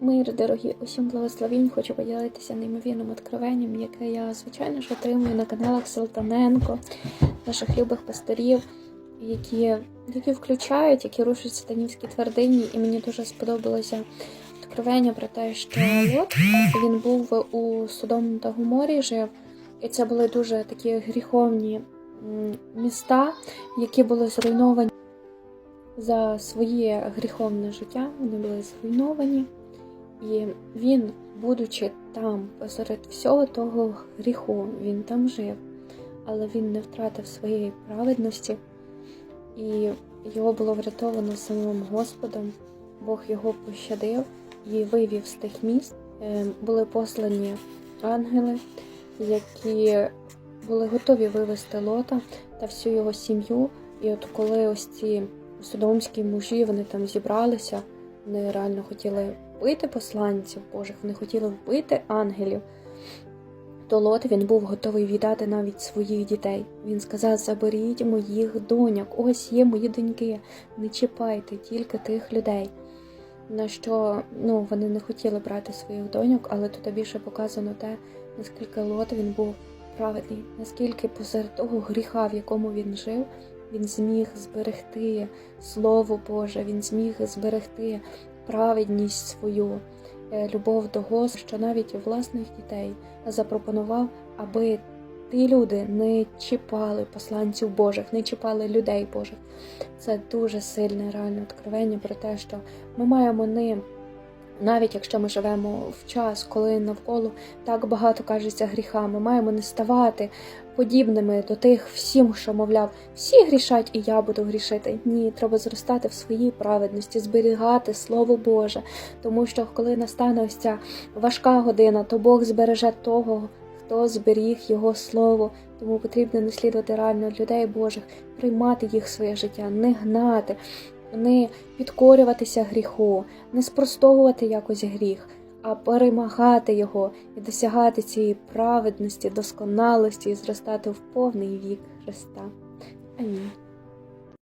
Мир, дорогі, усім благословінь. Хочу поділитися неймовірним откровенням, яке я, звичайно ж, отримую на каналах Салтаненко, наших любих пасторів, які, які включають, які рушать сатанівські твердині. І мені дуже сподобалося откровення про те, що Лот він був у Содому та Гуморі, жив, і це були дуже такі гріховні міста, які були зруйновані за своє гріховне життя. Вони були зруйновані. І він, будучи там, посеред всього того гріху, він там жив, але він не втратив своєї праведності, і його було врятовано самим Господом. Бог його пощадив і вивів з тих міст. Е, Були послані ангели, які були готові вивести лота та всю його сім'ю. І от коли ось ці содомські мужі вони там зібралися, вони реально хотіли вбити посланців Божих, вони хотіли вбити ангелів. То Лот він був готовий віддати навіть своїх дітей. Він сказав: заберіть моїх доньок, ось є мої доньки, не чіпайте тільки тих людей. На що ну, вони не хотіли брати своїх доньок, але тут більше показано те, наскільки Лот він був праведний, наскільки посеред того гріха, в якому він жив, він зміг зберегти Слово Боже, він зміг зберегти праведність свою, е, любов до Господа, що навіть у власних дітей запропонував, аби ті люди не чіпали посланців Божих, не чіпали людей Божих. Це дуже сильне реальне откровення про те, що ми маємо не навіть якщо ми живемо в час, коли навколо так багато кажеться гріха, ми маємо не ставати подібними до тих всім, що мовляв, всі грішать, і я буду грішити. Ні, треба зростати в своїй праведності, зберігати Слово Боже. Тому що коли настане ось ця важка година, то Бог збереже того, хто зберіг Його Слово. Тому потрібно наслідувати реально людей Божих, приймати їх в своє життя, не гнати, не підкорюватися гріху, не спростовувати якось гріх, а перемагати його і досягати цієї праведності, досконалості і зростати в повний вік Христа. Амінь.